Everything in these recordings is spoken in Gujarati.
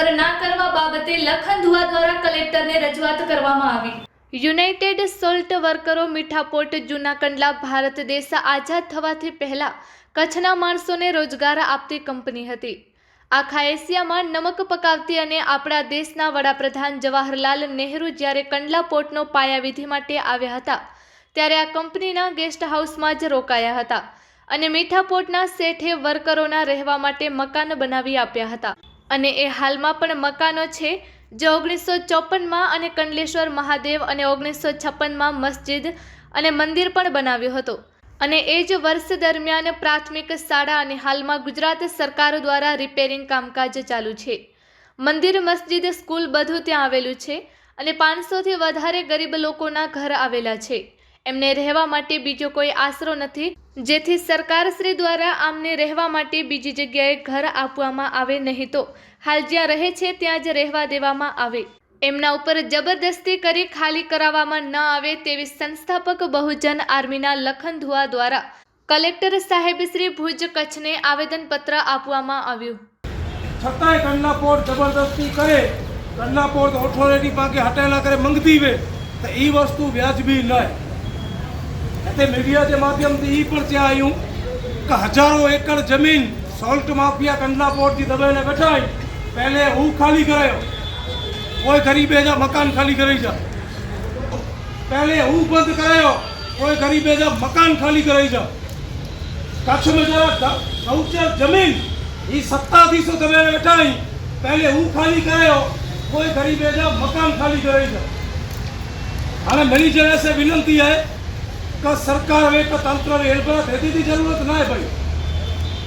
ઘર ના કરવા બાબતે લખન ધુઆ દ્વારા કલેક્ટરને રજૂઆત કરવામાં આવી. યુનાઇટેડ સોલ્ટ વર્કરો મીઠાપોટ જૂના કંડલા ભારત દેશ આઝાદ થવાથી પહેલા કચ્છના માણસોને રોજગાર આપતી કંપની હતી. આખા એશિયામાં નમક પકાવતી અને આપણા દેશના વડાપ્રધાન જવાહરલાલ નહેરુ જ્યારે કંડલા પોર્ટનો પાયાવિધિ માટે આવ્યા હતા, ત્યારે આ કંપનીના ગેસ્ટ હાઉસમાં જ રોકાયા હતા અને મીઠા પોર્ટના શેઠે વર્કરોના રહેવા માટે મકાન બનાવી આપ્યા હતા. અને એ હાલમાં પણ મકાનો છે. જે ઓગણીસો ચોપનમાં અને કંડલેશ્વર મહાદેવ અને ઓગણીસો છપ્પનમાં મસ્જિદ અને મંદિર પણ બનાવ્યું હતું. અને એ જ વર્ષ દરમિયાન પ્રાથમિક શાળા અને હાલમાં ગુજરાત સરકાર દ્વારા રિપેરિંગ કામકાજ ચાલુ છે. મંદિર, મસ્જિદ, સ્કૂલ બધું ત્યાં આવેલું છે અને પાંચસોથી વધારે ગરીબ લોકોના ઘર આવેલા છે. એમને રહેવા માટે બીજો કોઈ આશરો નથી. જેથી સરકારશ્રી દ્વારા આમને રહેવા માટે બીજી જગ્યાએ ઘર આપવામાં આવે નહીં તો હાલ જ્યાં રહે છે ત્યાં જ રહેવા દેવામાં આવે. એમના ઉપર જબરદસ્તી કરી ખાલી કરાવવામાં ન આવે તેવી સંસ્થાપક બહુજન આર્મીના લખન ધુઆ દ્વારા કલેક્ટર સાહેબ શ્રી ભુજ કચ્છને આવેદનપત્ર આપવામાં આવ્યું. છતાંય કંડલા પોર્ટ જબરદસ્તી કરે કંડલા પોર્ટ ઓથોરિટી પાસે હટેલા કરે મંગતી વે તો એ વસ્તુ વ્યાજબી ન તે મીડિયા જે માધ્યમથી એ પણ ત્યાં આવ્યું કે હજારો એકર જમીન સોલ્ટ માફિયા કંડલા પોર્ટથી દબાઈને બેઠાય પહેલે હું ખાલી કરાયો. કોઈ ગરીબે જા મકાન ખાલી કરાઈ જા. પહેલે હું બંધ કરાયો. કોઈ ગરીબે જા મકાન ખાલી કરાઈ જા. કચ્છ મેં જરા શૌચર જમીન એ સત્તાધીશો દબાઈને બેઠાય પહેલે હું ખાલી કરાયો. કોઈ ગરીબે જા મકાન ખાલી કરાઈ જા. અને મારી જરા સે વિનંતી હે कि सरकार में का तंत्र में हेल्प करा देती की जरूरत ना है भाई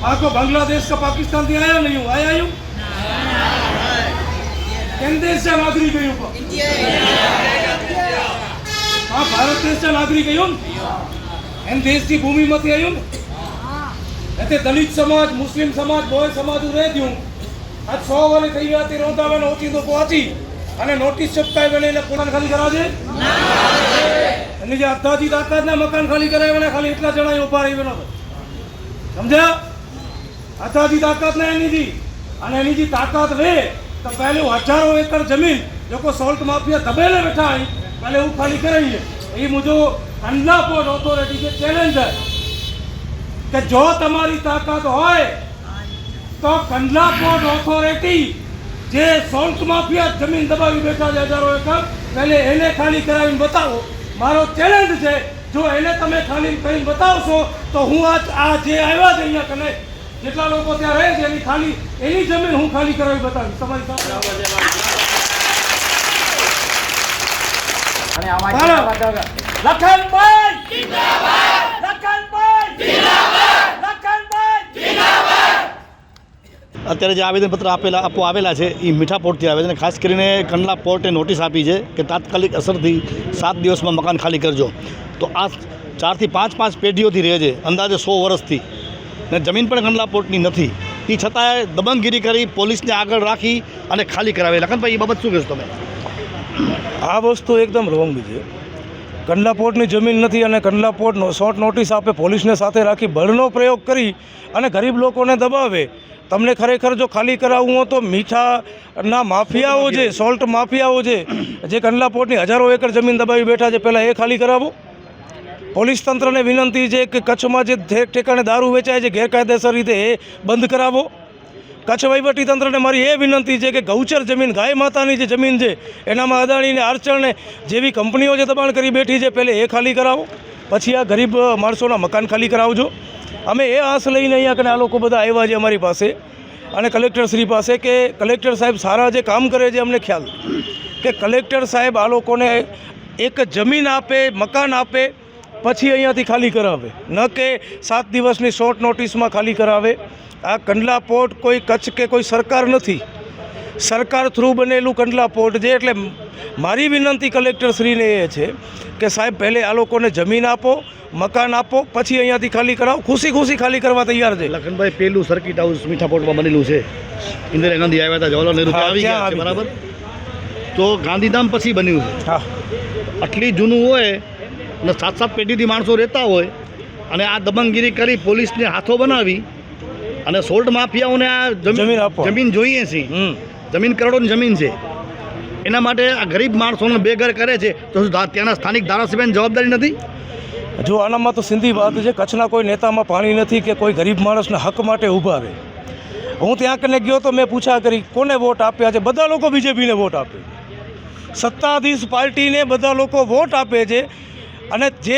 आपको बांग्लादेश का पाकिस्तान से आया नहीं हूँ आया हूँ किन देश से नागरिक हूँ हाँ भारत देश से नागरिक हूँ એમ દેશની ભૂમિમાંથી આવ્યું ને એટલે દલિત સમાજ મુસ્લિમ સમાજ બોય સમાજ રહે દ્યું આજ સો વર્ષ થઈ ગયા તે રોતા આવે ઓછી તો પહોંચી અને નોટિસ છપકાઈ બને એટલે પોતાને ખાલી કરાવજે એની જે અડધાથી તાકાતના મકાન ખાલી કરાવ્યા ખાલી એટલા જણા ઊભા રહી ગયેલો સમજ્યા? અડધાથી તાકાત ને એની અને એની જે તાકાત રહે તો પહેલું હજારો એકર જમીન લોકો સોલ્ટ માફિયા દબેલે બેઠા અહીં પહેલે હું ખાલી કરાવીએ એ મુજબ અંડલા પોર્ટ ઓથોરિટી જે ચેલેન્જ છે કે જો તમારી તાકાત હોય તો કંડલા પોર્ટ ઓથોરિટી જે સોલ્ટ માફિયા જમીન દબાવી બેઠા છે હજારો એકર, પહેલે એને ખાલી કરાવીને બતાવો. મારો ચેલેન્જ છે. જો એને તમે ખાલી કરીને બતાવશો તો હું આ આ જે આવ્યા છે અહીંયા કને જેટલા લોકો ત્યાં રહે છે એની ખાલી એની જમીન હું ખાલી કરાવી બતાવીશ. તમારી સાથે. લખનભાઈ લખનભાઈ અત્યારે જે આવેદનપત્ર આપેલા આપવા આવેલા છે એ મીઠા પોર્ટથી આવે છે અને ખાસ કરીને કંડલા પોર્ટે નોટિસ આપી છે કે તાત્કાલિક અસરથી સાત દિવસમાં મકાન ખાલી કરજો. તો આ ચારથી પાંચ પાંચ પેઢીઓથી રહે છે, અંદાજે સો વર્ષથી. ને જમીન પણ કંડલા પોર્ટની નથી. એ છતાંય દબંગગીરી કરી પોલીસને આગળ રાખી અને ખાલી કરાવે. લખનભાઈ એ બાબત શું કહેશો તમે? આ વસ્તુ એકદમ રોંગ છે. કંડલા પોર્ટની જમીન નથી અને કંડલા પોર્ટનો શોર્ટ નોટિસ આપે, પોલીસને સાથે રાખી બળનો પ્રયોગ કરી અને ગરીબ લોકોને દબાવે. તમને ખરેખર જો ખાલી કરાવવું હોય તો મીઠાના માફિયાઓ છે સોલ્ટ માફિયાઓ છે જે કંડલા પોર્ટની હજારો એકર જમીન દબાવી બેઠા છે, પહેલાં એ ખાલી કરાવો. પોલીસ તંત્રને વિનંતી છે કે કચ્છમાં જે ઠેક ઠેકાણે દારૂ વેચાય છે, ગેરકાયદેસર રીતે એ બંધ કરાવો. કચ્છ વહીવટી તંત્રને મારી એ વિનંતી છે કે ગૌચર જમીન, ગાય માતાની જે જમીન છે, એનામાં અદાણીને આરચરને જેવી કંપનીઓ જે દબાણ કરી બેઠી છે, પહેલે એ ખાલી કરાવો. પછી આ ગરીબ માણસોના મકાન ખાલી કરાવજો. અમે એ આશ લઈને અહીંયા કને આ લોકો બધા આવ્યા છે અમારી પાસે. અને કલેક્ટરશ્રી પાસે કે કલેક્ટર સાહેબ સારા જે કામ કરે છે અમને ખ્યાલ. કે કલેક્ટર સાહેબ આ લોકોને એક જમીન આપે, મકાન આપે, પછી અહીંયાથી ખાલી કરાવે. ન કે સાત દિવસની શોર્ટ નોટિસમાં ખાલી કરાવે. આ કંડલા પોર્ટ કોઈ કચ્છ કે કોઈ સરકાર નથી. સરકાર થ્રુ બનેલું કંડલા પોર્ટ છે, એટલે મારી વિનંતી કલેક્ટર શ્રીને એ છે કે સાહેબ પહેલે આ લોકોને જમીન આપો મકાન આપો પછી અહીંયાથી ખાલી કરાવો ખુશી ખુશી ખાલી કરવા તૈયાર છે. લખનભાઈ પેલું સર્કિટ હાઉસ મીઠા પોર્ટમાં બનેલું છે. ઇન્દિરા ગાંધી આવ્યા હતા જવાહરલાલ નહેરુ આવી ગયા છે બરાબર? તો ગાંધીધામ પછી બન્યું છે. હા. આટલી જૂનું હોય અને સાત સાત પેઢીથી માણસો રહેતા હોય અને આ દબંગગીરી કરી પોલીસને હાથો બનાવી અને સોલ્ટ માફિયાઓને આ જમ- જમીન જમીન જોઈએ છે. જમીન કરોડોની જમીન છે. એના માટે આ ગરીબ માણસોને બેઘર કરે છે. તો ત્યાંના સ્થાનિક ધારાસભ્યની જવાબદારી નથી? જો આનામાં તો સિંધી વાત છે, કચ્છના કોઈ નેતામાં પાણી નથી કે કોઈ ગરીબ માણસના હક માટે ઊભા રહે. હું ત્યાં કને ગયો તો મેં પૂછા કરી, કોને વોટ આપ્યા છે? બધા લોકો બીજેપીને વોટ આપે સત્તાધીશ પાર્ટીને બધા લોકો વોટ આપે છે. અને જે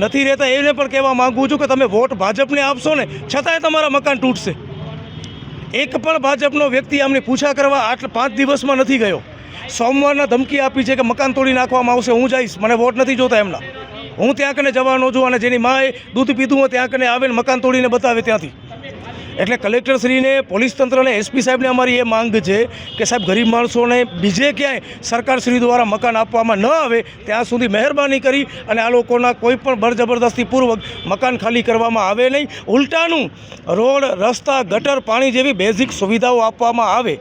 નથી રહેતા એને પણ કહેવા માગું છું કે તમે વોટ ભાજપને આપશો ને, છતાંય તમારા મકાન તૂટશે. એક પણ ભાજપનો વ્યક્તિ આમની પૂછા કરવા આટલા પાંચ દિવસમાં નથી ગયો. સોમવારના ધમકી આપી છે કે મકાન તોડી નાખવામાં આવશે. હું જઈશ. મને વોટ નથી જોતા એમના. હું ત્યાં કને જવાનો છું અને જેની માએ દૂધ પીધું હોય ત્યાં કને આવે ને મકાન તોડીને બતાવે ત્યાંથી. એટલે કલેક્ટરશ્રીને, પોલીસ તંત્રને, એસપી સાહેબને અમારી એ માંગ છે કે સાહેબ, ગરીબ માણસોને બીજે ક્યાંય સરકારશ્રી દ્વારા મકાન આપવામાં ન આવે, ત્યાં સુધી મહેરબાની કરી અને આ લોકોના કોઈ પણ બળજબરદસ્તીપૂર્વક મકાન ખાલી કરવામાં આવે નહીં. ઉલટાનું રોડ, રસ્તા, ગટર, પાણી જેવી બેઝિક સુવિધાઓ આપવામાં આવે.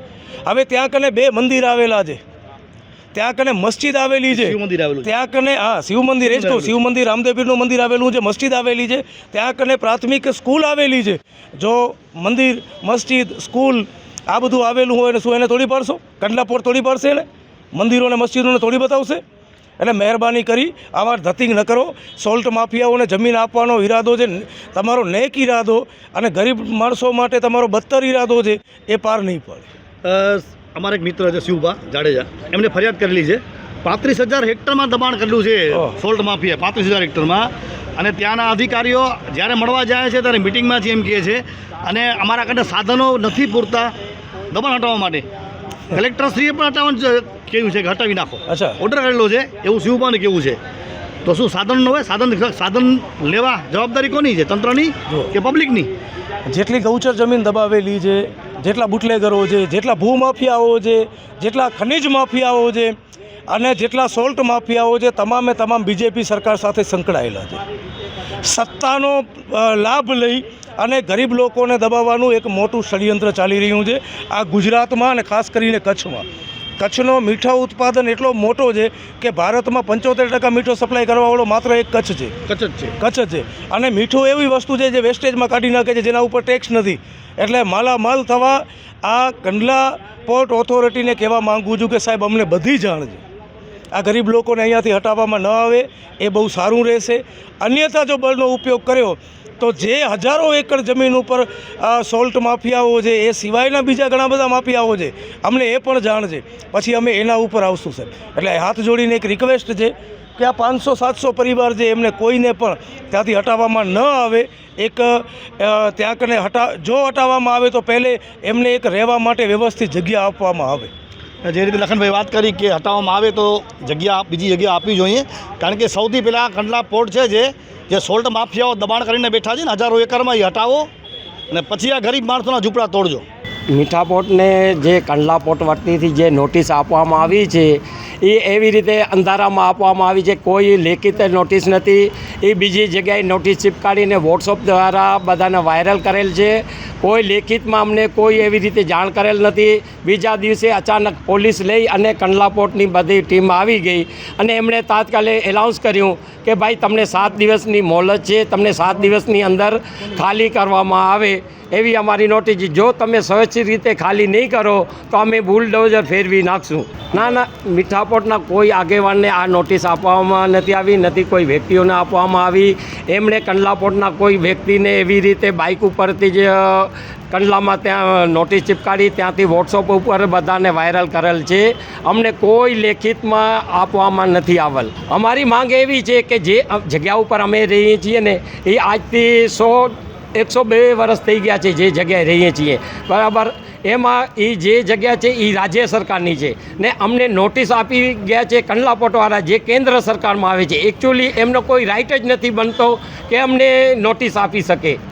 હવે ત્યાં કને બે મંદિર આવેલા છે. ત્યાં કને મસ્જિદ આવેલી છે. મંદિર આવેલું ત્યાં કને હા શિવ મંદિર એ જ કહું શિવ મંદિર રામદેવીરનું મંદિર આવેલું છે મસ્જિદ આવેલી છે. ત્યાં કને પ્રાથમિક સ્કૂલ આવેલી છે. જો મંદિર મસ્જિદ સ્કૂલ આ બધું આવેલું હોય ને શું એને તોડી પાડશો? કંડલાપોર તોડી પાડશે ને મંદિરોને મસ્જિદોને તોડી બતાવશે? એટલે મહેરબાની કરી આવા ધતિંગ ન કરો. સોલ્ટ માફિયાઓને જમીન આપવાનો ઈરાદો છે. તમારો નેક ઈરાદો અને ગરીબ માણસો માટે તમારો બદતર ઈરાદો છે એ પાર નહીં પડે. અમારા એક મિત્ર છે શિવભા જાડેજા. એમને ફરિયાદ કરેલી છે. પાંત્રીસ હજાર હેક્ટરમાં દબાણ કરેલું છે. સોલ્ટ માફિયા પાંત્રીસ હજાર હેક્ટરમાં. અને ત્યાંના અધિકારીઓ જ્યારે મળવા જાય છે ત્યારે મિટિંગમાં છે એમ કહે છે અને અમારા કાંઠે સાધનો નથી પૂરતા દબાણ હટાવવા માટે. કલેક્ટરશ્રીએ પણ હટાવવાનું કહ્યું છે કે હટાવી નાખો. અચ્છા. ઓર્ડર કરેલો છે એવું શિવભાને કેવું છે. તો શું સાધન ન હોય? સાધન સાધન લેવા જવાબદારી કોની છે? તંત્રની. કે પબ્લિકની જેટલી ગૌચર જમીન દબાવેલી છે જેટલા બુટલેગરો છે, જેટલા ભૂમાફિયાઓ છે, જેટલા ખનિજ માફિયાઓ છે અને જેટલા સોલ્ટ માફિયાઓ છે, તમામે તમામ બીજેપી સરકાર સાથે સંકળાયેલા છે. સત્તાનો લાભ લઈ અને ગરીબ લોકોને દબાવવાનું એક મોટું ષડયંત્ર ચાલી રહ્યું છે આ ગુજરાતમાં અને ખાસ કરીને કચ્છમાં. કચ્છનો મીઠા ઉત્પાદન એટલો મોટો છે કે ભારતમાં પંચોતેર ટકા મીઠો સપ્લાય કરવાવાળો માત્ર એક કચ્છ છે. કચ્છ જ છે. કચ્છ છે. અને મીઠું એવી વસ્તુ છે જે વેસ્ટેજમાં કાઢી નાખે છે જેના ઉપર ટેક્સ નથી. એટલે માલામાલ થવા આ કંડલા પોર્ટ ઓથોરિટીને કહેવા માગું છું કે સાહેબ અમને બધી જાણ છે. આ ગરીબ લોકોને અહીંયાથી હટાવવામાં ન આવે એ બહુ સારું રહેશે. અન્યથા જો બળનો ઉપયોગ કર્યો તો જે હજારો એકર જમીન ઉપર સોલ્ટ માફિયાઓ છે, એ સિવાયના બીજા ઘણા બધા માફિયાઓ છે, અમને એ પણ જાણ છે. પછી અમે એના ઉપર આવશું, સાહેબ. એટલે હાથ જોડીને એક રિક્વેસ્ટ છે કે આ પાંચસો, સાતસો પરિવાર છે એમને કોઈને પણ ત્યાંથી હટાવવામાં ન આવે, એક ત્યાં કને હટા, જો હટાવવામાં આવે તો પહેલે એમને એક રહેવા માટે વ્યવસ્થિત જગ્યા આપવામાં આવે. જે રીતે લખનભાઈ વાત કરી કે હટાવવામાં આવે તો જગ્યા, બીજી જગ્યા આપવી જોઈએ, કારણ કે સૌથી પહેલાં કંડલા પોર્ટ છે જે જે સોલ્ટ માફિયાઓ દબાણ કરીને બેઠા છે ને, હજારો એકરમાં એ હટાવો અને પછી આ ગરીબ માણસોના ઝૂંપડા તોડજો. મીઠાપોટને જે કંડલા પોટ વતીથી જે નોટિસ આપવામાં આવી છે એ એવી રીતે અંધારામાં આપવામાં આવી છે. કોઈ લેખિત નોટિસ નથી. એ બીજી જગ્યાએ નોટિસ ચીપકાડીને વોટ્સઅપ દ્વારા બધાને વાયરલ કરેલ છે. કોઈ લેખિતમાં અમને કોઈ એવી રીતે જાણ કરેલ નથી. બીજા દિવસે અચાનક પોલીસ લઈ અને કંડલાપોર્ટની બધી ટીમ આવી ગઈ અને એમણે તાત્કાલિક એલાઉન્સ કર્યું કે ભાઈ, તમને સાત દિવસની મોહલત છે. તમને સાત દિવસની અંદર ખાલી કરવામાં આવે એવી અમારી નોટિસ. જો તમે સ્વચ્છ રીતે ખાલી નહીં કરો, તો અમે બુલડોઝર ફેરવી નાખશું. ના ના મીઠાપોટના કોઈ આગેવાનને આ નોટિસ આપવામાં નથી આવી, નથી કોઈ વ્યક્તિઓને આપવામાં આવી. એમણે કંડલાપોટના કોઈ વ્યક્તિને એવી રીતે બાઇક ઉપરથી જ કંડલામાં ત્યાં નોટિસ ચિપકાડી, ત્યાંથી વોટ્સઅપ ઉપર બધાને વાયરલ કરેલ છે. અમને કોઈ લેખિતમાં આપવામાં નથી આવેલ. અમારી માંગ એવી છે કે જે જગ્યા ઉપર અમે રહીએ છીએ ને, એ આજથી સો એકસો બે વર્ષ થઈ ગયા છે જે જગ્યાએ રહીએ છીએ. બરાબર? એમાં એ જે જગ્યા છે એ રાજ્ય સરકારની છે. ને અમને નોટિસ આપી ગયા છે કંડલાપોટવાળા જે કેન્દ્ર સરકારમાં આવે છે. એકચ્યુઅલી એમનો કોઈ રાઇટ જ નથી બનતો કે અમને નોટિસ આપી શકે.